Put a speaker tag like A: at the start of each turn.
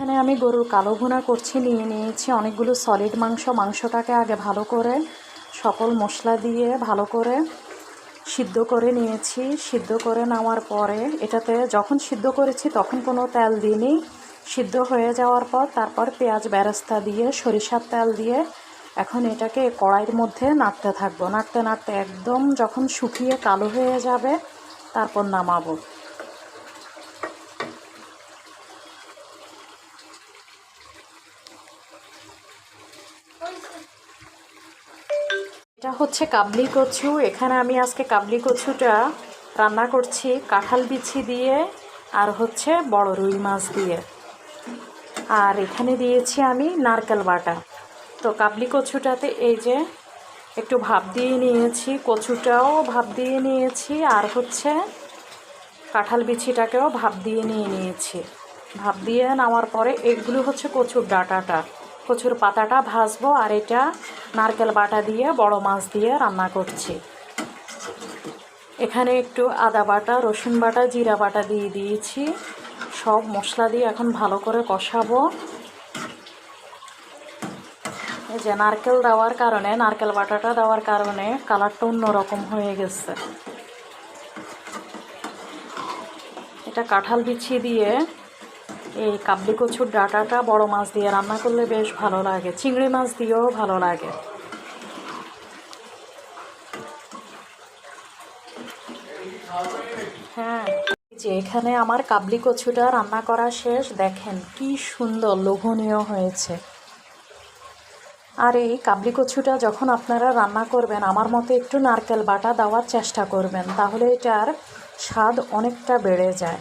A: এখানে আমি গরুর কালো ভুনা করছি, নিয়ে নিয়েছি অনেকগুলো সলিড মাংস। মাংসটাকে আগে ভালো করে, সকল মশলা দিয়ে ভালো করে সিদ্ধ করে নিয়েছি। সিদ্ধ করে নেওয়ার পরে এটাতে যখন সিদ্ধ করেছি তখন কোনো তেল দিইনি। সিদ্ধ হয়ে যাওয়ার পর তারপর পেঁয়াজ বেরেস্তা দিয়ে, সরিষার তেল দিয়ে এখন এটাকে কড়াইয়ের মধ্যে নাড়তে থাকব। নাড়তে নাড়তে একদম যখন শুকিয়ে কালো হয়ে যাবে, তারপর নামাবো। এটা হচ্ছে কাবলি কচু। এখানে আমি আজকে কাবলি কচুটা রান্না করছি কাঁঠাল বিছি দিয়ে আর হচ্ছে বড় রুই মাছ দিয়ে। আর এখানে দিয়েছি আমি নারকেল বাটা। তো কাবলি কচুটাতে এই যে একটু ভাপ দিয়ে নিয়েছি, কচুটাও ভাপ দিয়ে নিয়েছি আর হচ্ছে কাঁঠাল বিছিটাকেও ভাপ দিয়ে নিয়ে নিয়েছি। ভাপ দিয়ে নেওয়ার পরে এগুলো হচ্ছে কচুর ডাটাটা। কচুর পাতাটা ভাজবো আর এটা নারকেল বাটা দিয়ে, বড় মাছ দিয়ে রান্না করছি। এখানে একটু আদা বাটা, রসুন বাটা, জিরা বাটা দিয়ে দিয়েছি। সব মশলা দিয়ে এখন ভালো করে কষাবো। এই যে নারকেল দেওয়ার কারণে, নারকেল বাটাটা দেওয়ার কারণে কালারটা অন্যরকম হয়ে গেছে। এটা কাঁঠাল বিছি দিয়ে এই কাবলি কচুর ডাটাটা বড় মাছ দিয়ে রান্না করলে বেশ ভালো লাগে। চিংড়ি মাছ দিয়েও ভালো লাগে। হ্যাঁ যে এখানে আমার কাবলি কচুটা রান্না করা শেষ। দেখেন কি সুন্দর, লোভনীয় হয়েছে। আর এই কাবলি কচুটা যখন আপনারা রান্না করবেন, আমার মতো একটু নারকেল বাটা দেওয়ার চেষ্টা করবেন, তাহলে এটার স্বাদ অনেকটা বেড়ে যায়।